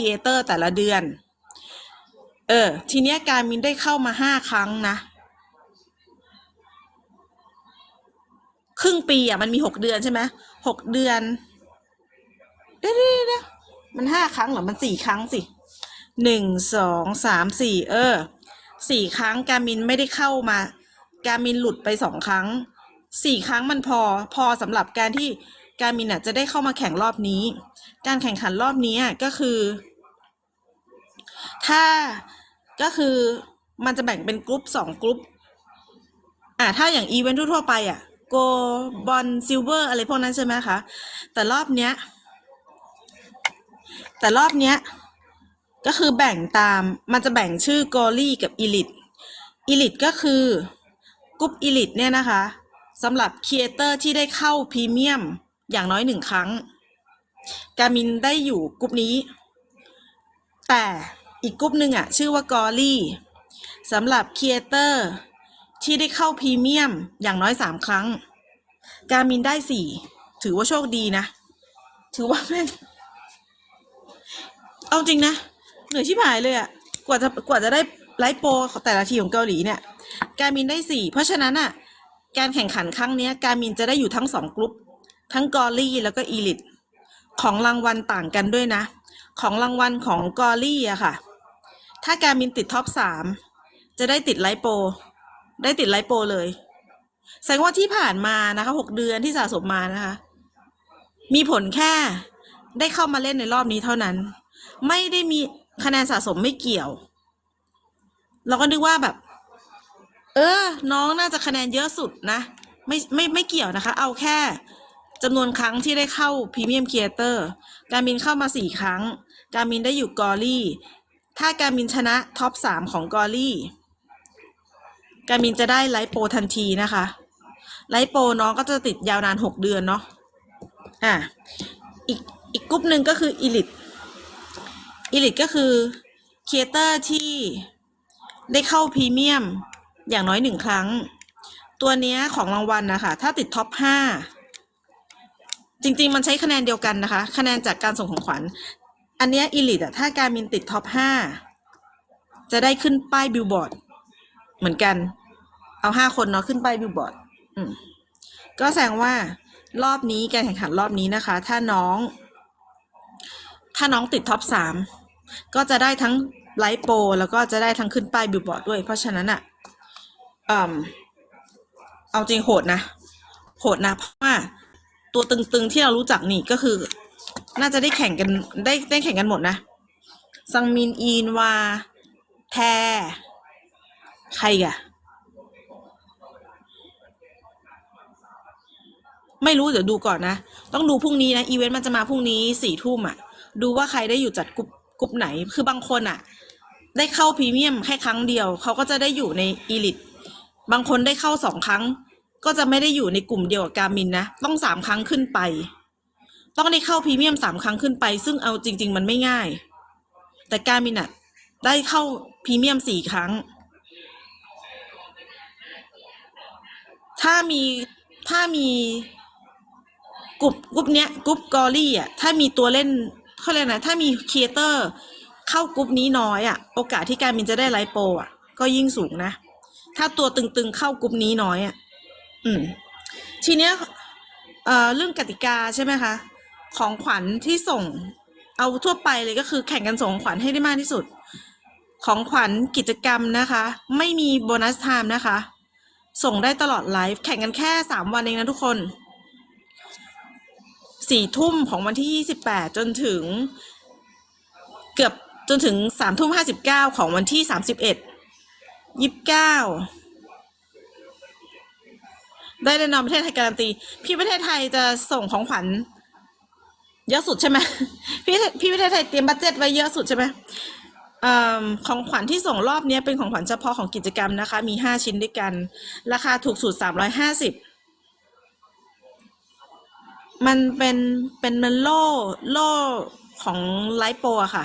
ครีเอเตอร์แต่ละเดือน เออ ทีเนี้ยการมินได้เข้ามาห้าครั้งนะ ครึ่งปีอะมันมีหกเดือนใช่ไหมหกเดือนเดี๋ยวเดี๋ยวเดี๋ยวมันห้าครั้งเหรอ มันสี่ครั้งสิหนึ่งสองสามสี่เออสี่ครั้งการมินไม่ได้เข้ามา การมินหลุดไปสองครั้งสี่ครั้งมันพอพอสำหรับการที่ การมินอะจะได้เข้ามาแข่งรอบนี้ การแข่งขันรอบนี้ก็คือ ถ้าก็คือมันจะแบ่งเป็นกรุ๊ปสองกรุ๊ปอ่าถ้าอย่างอีเวนต์ทั่วไปอะโกบอลซิลเวอร์อะไรพวกนั้นใช่ไหมคะ แต่รอบเนี้ย แต่รอบเนี้ย ก็คือแบ่งตามมันจะแบ่งชื่อกอรี่กับอีลิทอีลิทก็คือกรุ๊ปอีลิทเนี่ยนะคะสำหรับครีเอเตอร์ที่ได้เข้าพรีเมียม อย่างน้อยหนึ่งครั้ง การมินได้อยู่กรุ๊ปนี้ แต่อีกกรุ๊ปหนึ่งอะชื่อว่ากอรี่สำหรับครีเอเตอร์ที่ได้เข้าพรีเมียมอย่างน้อยสามครั้ง การมินได้สี่ถือว่าโชคดีนะ ถือว่าแม่งเอาจริงนะ เหนื่อยชิบหายเลยอะกว่าจะกว่าจะได้ไลฟ์โปรของแต่ละทีของเกาหลีเนี่ย การมินได้สี่เพราะฉะนั้นอะการแข่งขันครั้งนี้การมินจะได้อยู่ทั้งสองกลุ่ม ทั้งกอรี่แล้วก็อีลิทของรางวัลต่างกันด้วยนะ ของรางวัลของกอรี่อะค่ะ ถ้าการมินติดท็อปสามจะได้ติดไลโป ได้ติดไลโปเลย แสดงว่าที่ผ่านมานะคะหกเดือนที่สะสมมานะคะ มีผลแค่ได้เข้ามาเล่นในรอบนี้เท่านั้น ไม่ได้มีคะแนนสะสมไม่เกี่ยว เราก็นึกว่าแบบ เออ น้องน่าจะคะแนนเยอะสุดนะ ไม่ไม่ไม่เกี่ยวนะคะ เอาแค่ จำนวนครั้งที่ได้เข้าพรีเมียมครีเอเตอร์การมินเข้ามาสี่ครั้ง การมินได้อยู่กอรี่ ถ้าการมินชนะท็อปสามของกอรี่ การมินจะได้ไลโปทันทีนะคะ ไลโปน้องก็จะติดยาวนานหกเดือนเนาะ อะ อีกอีกกลุ่มหนึ่งก็คืออีลิทอีลิทก็คือครีเอเตอร์ที่ได้เข้าพรีเมียมอย่างน้อยหนึ่งครั้ง ตัวเนี้ยของรางวัลนะคะ ถ้าติดท็อปห้า จริง ๆ มันใช้คะแนนเดียวกันนะคะ คะแนนจากการส่งของขวัญ อันเนี้ยอีลิทอะถ้าการมินติดท็อปห้าจะได้ขึ้นป้ายบิลบอร์ดเหมือนกัน เอาห้าคนเนาะขึ้นป้ายบิลบอร์ดก็แสดงว่ารอบนี้การแข่งขันรอบนี้นะคะ ถ้าน้อง ถ้าน้องติดท็อปสามก็จะได้ทั้งไลฟ์โปรแล้วก็จะได้ทั้งขึ้นป้ายบิลบอร์ดด้วย เพราะฉะนั้นอะเอาจริงโหดนะ โหดนะเพราะว่า ตัวตึงๆที่เรารู้จักนี่ก็คือ น่าจะได้แข่งกันได้ได้แข่งกันหมดนะ ซังมินอีนวา แท ใครอีกะไม่รู้เดี๋ยวดูก่อนนะ ต้องดูพรุ่งนี้นะ อีเวนต์มันจะมาพรุ่งนี้สี่ทุ่มอะ ดูว่าใครได้อยู่จัดกลุ่มกลุ่มไหน คือบางคนอะ ได้เข้าพรีเมียมแค่ครั้งเดียว เขาก็จะได้อยู่ในอีลิทบางคนได้เข้าสองครั้ง ก็จะไม่ได้อยู่ในกลุ่มเดียวกับการมินนะ ต้องสามครั้งขึ้นไป ต้องได้เข้าพรีเมียมสามครั้งขึ้นไป ซึ่งเอาจริง ๆ มันไม่ง่าย แต่การมินอะได้เข้าพรีเมียมสี่ครั้ง ถ้ามีถ้ามีกลุ่มกลุ่มเนี้ยกลุ่มกอรี่อะถ้ามีตัวเล่นเขาเรียกนะถ้ามีครีเอเตอร์เข้ากลุ่มนี้น้อยอะ โอกาสที่การมินจะได้ไลโปอะ ก็ยิ่งสูงนะ ถ้าตัวตึงๆเข้ากลุ่มนี้น้อยอะ อืม ทีเนี้ยเอ่อเรื่องกติกาใช่ไหมคะ ของขวัญที่ส่ง เอาทั่วไปเลยก็คือแข่งกันส่งของขวัญให้ได้มากที่สุด ของขวัญกิจกรรมนะคะ ไม่มีโบนัสไทม์นะคะ ส่งได้ตลอดไลฟ์แข่งกันแค่สามวันเองนะทุกคนสี่ทุ่มของวันที่ยี่สิบแปดจนถึง เกือบจนถึงสามทุ่มห้าสิบเก้าของวันที่สามสิบเอ็ดยิบเก้า ได้แน่นอนประเทศไทยการันตี พี่ประเทศไทยจะส่งของขวัญเยอะสุดใช่ไหมพี่พี่ประเทศไทยเตรียมบัตเจ็ตไว้เยอะสุดใช่ไหมอของขวัญที่ส่งรอบนี้เป็นของขวัญเฉพาะของกิจกรรมนะคะ มีห้าชิ้นด้วยกัน ราคาถูกสุดสามร้อยห้าสิบมันเป็นเป็นมันโล่โล่ของไลโปอะค่ะ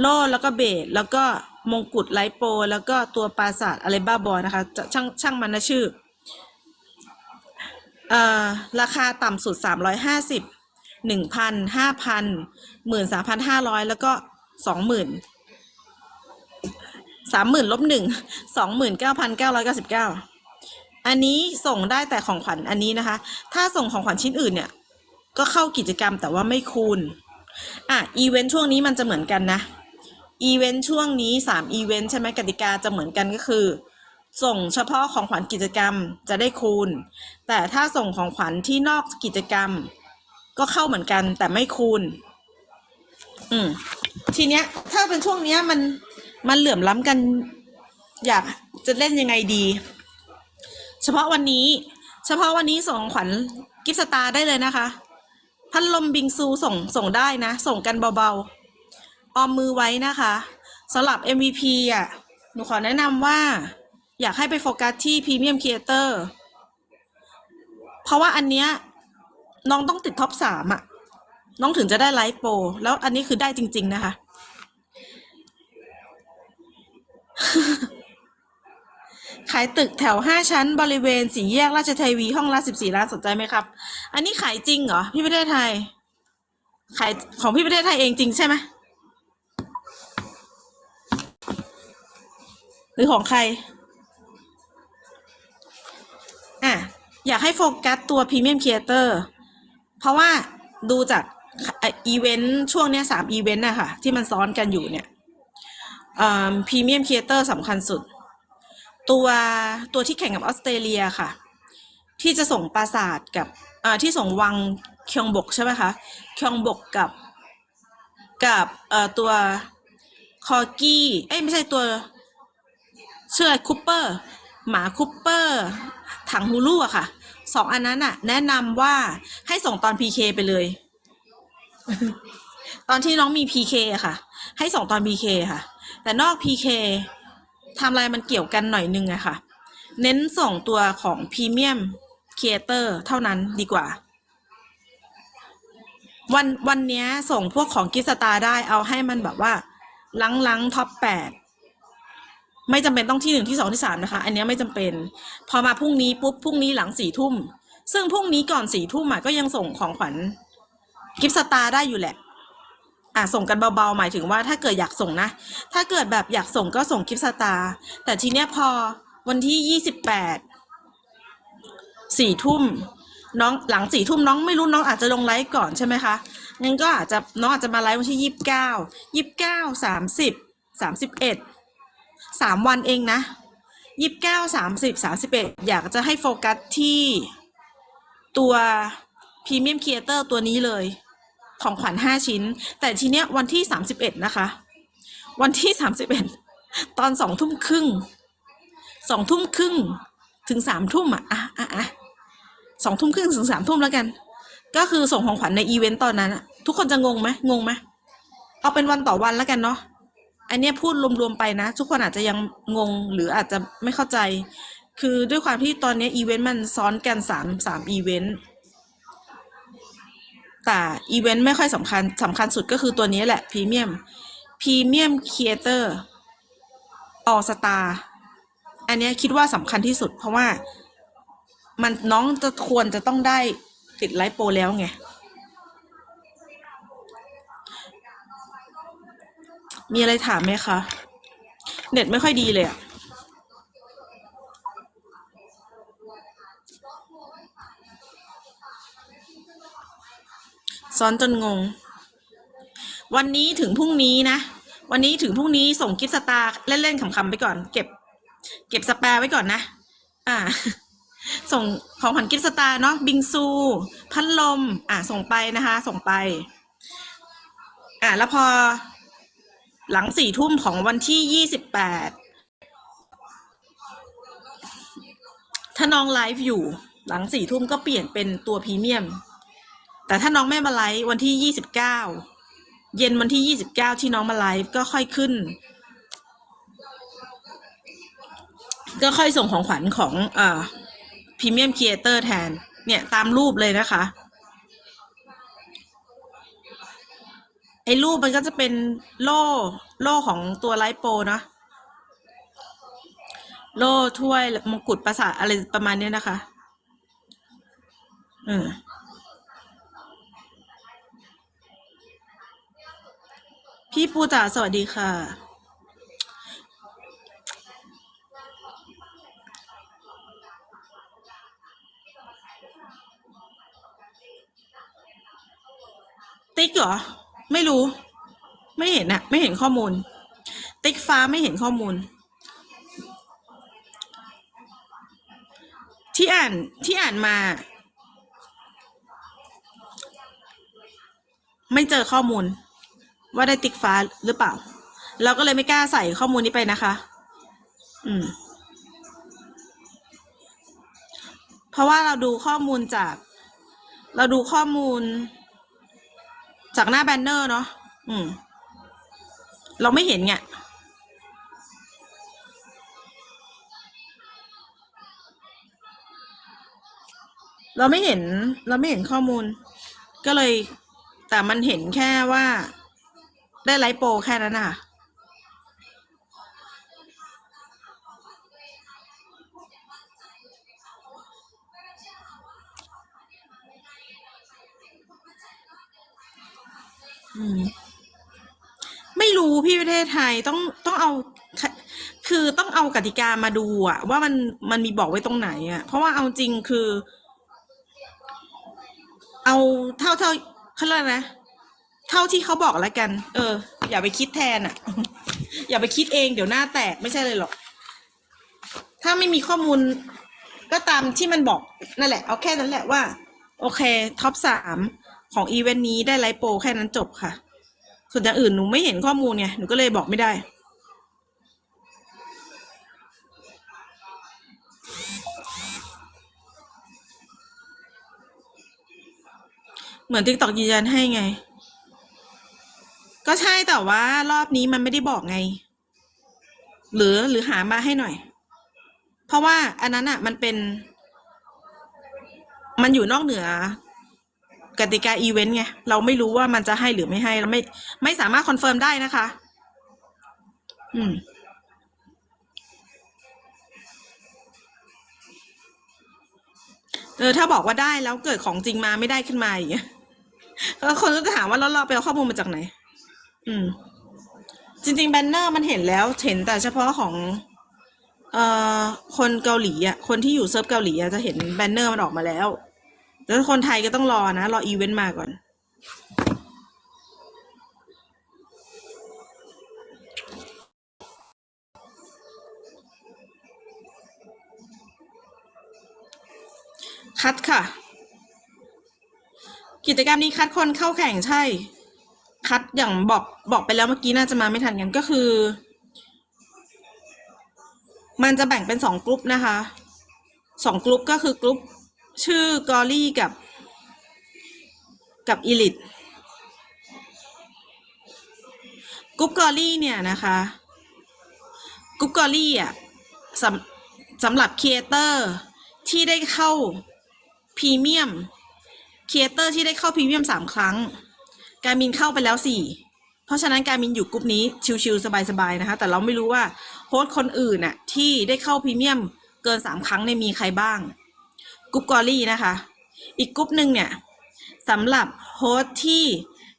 โล่แล้วก็เบสแล้วก็มงกุฎไลโป แล้วก็ตัวปราสาทอะไรบ้าบอนะคะจะช่างช่างมันนะชื่อ ราคาต่ำสุดสามร้อยห้าสิบหนึ่งพันห้าพันหมื่นสามพันห้าร้อยแล้วก็สองหมื่นสามหมื่นลบหนึ่งสองหมื่นเก้าพันเก้าร้อยเก้าสิบเก้าอันนี้ส่งได้แต่ของขวัญอันนี้นะคะ ถ้าส่งของขวัญชิ้นอื่นเนี่ย ก็เข้ากิจกรรมแต่ว่าไม่คูณ อะ อีเวนต์ช่วงนี้มันจะเหมือนกันนะ อีเวนต์ช่วงนี้สามอีเวนต์ใช่ไหมกติกาจะเหมือนกันก็คือ ส่งเฉพาะของขวัญกิจกรรมจะได้คูณ แต่ถ้าส่งของขวัญที่นอกกิจกรรม ก็เข้าเหมือนกันแต่ไม่คูณ อืม ทีเนี้ย ถ้าเป็นช่วงเนี้ยมันมันเหลื่อมล้ำกัน อยากจะเล่นยังไงดี เฉพาะวันนี้ เฉพาะวันนี้ส่งขวัญกิฟต์สตาร์ได้เลยนะคะพัดลมบิงซูส่งส่งได้นะ ส่งกันเบาๆ ออมมือไว้นะคะสำหรับ MVP อะ หนูขอแนะนำว่า อยากให้ไปโฟกัสที่พรีเมียมครีเอเตอร์เพราะว่าอันเนี้ยน้องต้องติดท็อปสามอะน้องถึงจะได้ไลฟ์โปรแล้วอันนี้คือได้จริง ๆ นะคะ ขายตึกแถวห้าชั้นบริเวณสี่แยกราชเทวีห้องละสิบสี่ล้านสนใจไหมครับ อันนี้ขายจริงเหรอ พี่ประเทศไทย ขายของพี่ประเทศไทยเองจริงใช่ไหมหรือของใคร อะ อยากให้โฟกัสตัวพรีเมียมครีเอเตอร์เพราะว่าดูจากอีเวนต์ช่วงเนี้ยสามอีเวนต์อะค่ะที่มันซ้อนกันอยู่เนี่ยพรีเมียมครีเอเตอร์สำคัญสุด ตัวตัวที่แข่งกับออสเตรเลียค่ะ ที่จะส่งปราสาทกับที่ส่งวังเคียงบกใช่ไหมคะเคียงบกกับกับตัวคอกี้เอ้ยไม่ใช่ตัวเชื่อคูเปอร์หมาคูเปอร์ ถังฮูลูอะค่ะสองอันนั้นอะแนะนำว่าให้ส่งตอน PK ไปเลย ตอนที่น้องมี PK อะค่ะ ให้ส่งตอน PK ค่ะ แต่นอก PK ทำลายมันเกี่ยวกันหน่อยนึงอะค่ะ เน้นส่งตัวของพรีเมียมครีเอเตอร์เท่านั้นดีกว่า วันวันนี้ส่งพวกของกิสตาได้เอาให้มันแบบว่าลังลังท็อปแปด ไม่จำเป็นต้องที่หนึ่งที่สองที่สามนะคะ อันนี้ไม่จำเป็น พอมาพรุ่งนี้ปุ๊บพรุ่งนี้หลังสี่ทุ่ม ซึ่งพรุ่งนี้ก่อนสี่ทุ่มก็ยังส่งของขวัญกิฟต์สตาร์ได้อยู่แหละอะส่งกันเบาๆหมายถึงว่าถ้าเกิดอยากส่งนะ ถ้าเกิดแบบอยากส่งก็ส่งกิฟต์สตาร์แต่ทีเนี้ยพอวันที่ยี่สิบแปดสี่ทุ่มน้องหลังสี่ทุ่มน้องไม่รู้น้องอาจจะลงไลฟ์ก่อนใช่ไหมคะงั้นก็อาจจะน้องอาจจะมาไลฟ์วันที่ยี่สิบเก้ายี่สิบเก้าสามสิบสามสิบเอ็ด สามวันเองนะยี่สิบเก้าสามสิบสามสิบเอ็ดอยากจะให้โฟกัสที่ตัวพรีเมียมครีเอเตอร์ตัวนี้เลยของขวัญห้าชิ้น แต่ทีเนี้ยวันที่สามสิบเอ็ดนะคะ วันที่สามสิบเอ็ดตอนสองทุ่มครึ่งสองทุ่มครึ่งถึงสามทุ่มอะอะอะอะสองทุ่มครึ่งถึงสามทุ่มแล้วกัน ก็คือส่งของขวัญในอีเวนต์ตอนนั้นทุกคนจะงงไหมงงไหมเอาเป็นวันต่อวันแล้วกันเนาะ อันนี้พูดรวมๆไปนะ ทุกคนอาจจะยังงงหรืออาจจะไม่เข้าใจ คือด้วยความที่ตอนนี้อีเวนต์มันซ้อนกันสามสามอีเวนต์แต่อีเวนต์ไม่ค่อยสำคัญสำคัญสุดก็คือตัวนี้แหละพรีเมียมพรีเมียมครีเอเตอร์ออสตาอันนี้คิดว่าสำคัญที่สุดเพราะว่ามันน้องจะควรจะต้องได้ติดไลฟ์โปรแล้วไง มีอะไรถามไหมคะ เน็ตไม่ค่อยดีเลยอะซ้อนจนงง วันนี้ถึงพรุ่งนี้นะ วันนี้ถึงพรุ่งนี้ส่งกิฟต์สตาร์เล่นๆขำๆไปก่อน เก็บ เก็บสแปร์ไว้ก่อนนะ อ่า ส่งของขวัญกิฟต์สตาร์เนาะ บิงซู พัดลม อ่าส่งไปนะคะ ส่งไป อ่าแล้วพอ หลังสี่ทุ่มของวันที่ยี่สิบแปดถ้าน้องไลฟ์อยู่หลังสี่ทุ่มก็เปลี่ยนเป็นตัวพรีเมียม แต่ถ้าน้องไม่มาไลฟ์วันที่ยี่สิบเก้าเย็นวันที่ยี่สิบเก้าที่น้องมาไลฟ์ก็ค่อยขึ้น ก็ค่อยส่งของขวัญของเอ่อพรีเมียมครีเอเตอร์แทน เนี่ยตามรูปเลยนะคะ ไอ้รูปมันก็จะเป็นโล่โล่ของตัวไลโปรเนาะโล่ถ้วยมงกุฎปราสาทอะไรประมาณเนี้ยนะคะเออพี่ปูจ๋าสวัสดีค่ะ ติ๊กเหรอ ไม่รู้ ไม่เห็นอะไม่เห็นข้อมูล ติ๊กฟ้าไม่เห็นข้อมูล ที่อ่านที่อ่านมา ไม่เจอข้อมูล ว่าได้ติ๊กฟ้าหรือเปล่า เราก็เลยไม่กล้าใส่ข้อมูลนี้ไปนะคะ อืม เพราะว่าเราดูข้อมูลจาก เราดูข้อมูล จากหน้าแบนเนอร์เนาะอืม เราไม่เห็นไงเราไม่เห็น เราไม่เห็นข้อมูล ก็เลย แต่มันเห็นแค่ว่า ได้ไลฟ์โปรแค่นั้นอะ อืม ไม่รู้พี่ประเทศไทยต้องต้องเอา คือต้องเอากติกามาดูอะว่ามันมันมีบอกไว้ตรงไหนอะเพราะว่าเอาจริงคือ เอาเท่าเท่าเขาเรียกนะเท่าที่เขาบอกแล้วกัน เออ อย่าไปคิดแทนอะอย่าไปคิดเองเดี๋ยวหน้าแตกไม่ใช่เลยหรอก ถ้าไม่มีข้อมูลก็ตามที่มันบอกนั่นแหละ เอาแค่นั้นแหละว่า โอเค ท็อปสาม ของอีเวนต์นี้ได้ไลฟ์โปรแค่นั้นจบค่ะ ส่วนอย่างอื่นหนูไม่เห็นข้อมูลไงหนูก็เลยบอกไม่ได้ เหมือน t ิกตอกยืนยันให้ไง ก็ใช่แต่ว่ารอบนี้มันไม่ได้บอกไง หรือหรือหามาให้หน่อย เพราะว่าอันนั้นอะ มันเป็น มันอยู่นอกเหนือ กติกาอีเวนต์ไงเราไม่รู้ว่ามันจะให้หรือไม่ให้เราไม่ไม่สามารถคอนเฟิร์มได้นะคะ อืมเออถ้าบอกว่าได้แล้วเกิดของจริงมาไม่ได้ขึ้นมาอย่างเงี้ยคนก็จะถามว่าแล้วเราไปเอาข้อมูลมาจากไหน อืม จริง ๆ แบนเนอร์มันเห็นแล้วเห็นแต่เฉพาะของเอ่อคนเกาหลีอะคนที่อยู่เซิร์ฟเกาหลีอะจะเห็นแบนเนอร์มันออกมาแล้ว แต่ถ้าคนไทยก็ต้องรอนะ รออีเวนต์มาก่อน คัดค่ะ กิจกรรมนี้คัดคนเข้าแข่งใช่ คัดอย่างบอกบอกไปแล้วเมื่อกี้น่าจะมาไม่ทันกันก็คือ มันจะแบ่งเป็นสองกลุ่มนะคะสองกลุ่มก็คือกลุ่ม ชื่อกอรี่กับ กับอีลิทกรุ๊ปกอรี่เนี่ยนะคะกรุ๊ปกอรี่อะสำสำหรับครีเอเตอร์ที่ได้เข้าพรีเมียมครีเอเตอร์ที่ได้เข้าพรีเมียมสามครั้ง การมินเข้าไปแล้วสี่เพราะฉะนั้นการมินอยู่กลุ่มนี้ชิวๆสบายๆนะคะ แต่เราไม่รู้ว่าโฮสต์คนอื่นน่ะที่ได้เข้าพรีเมียมเกินสามครั้งเนี่ยมีใครบ้าง กลุ่มกอรี่นะคะ อีกกลุ่มหนึ่งเนี่ยสำหรับโฮสต์ที่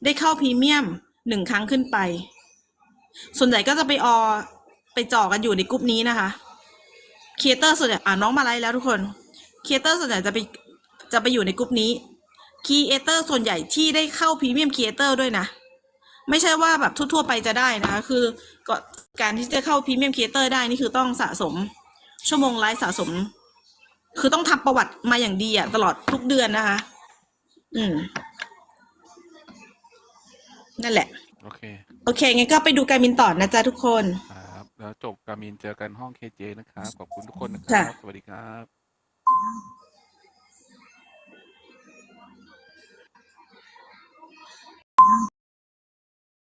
ได้เข้าพรีเมียมหนึ่งครั้งขึ้นไป ส่วนใหญ่ก็จะไปออไปจ่อกันอยู่ในกลุ่มนี้นะคะครีเอเตอร์ส่วนใหญ่อ่าน้องมาไลแล้วทุกคนครีเอเตอร์ส่วนใหญ่จะไปจะไปอยู่ในกลุ่มนี้ครีเอเตอร์ส่วนใหญ่ที่ได้เข้าพรีเมียมครีเอเตอร์ด้วยนะ ไม่ใช่ว่าแบบทั่ว ๆ ไปจะได้นะคะ คือก็การที่จะเข้าพรีเมียมครีเอเตอร์ได้นี่คือต้องสะสม ชั่วโมงไลฟ์สะสม คือต้องทำประวัติมาอย่างดีอะตลอดทุกเดือนนะคะ อืม นั่นแหละ โอเค โอเค งั้นก็ไปดูการมินต่อนะจ๊ะทุกคน ครับ แล้วจบการมินเจอกันห้องเคเจนะครับ ขอบคุณทุกคนนะคค่ะรับ สวัสดีครับ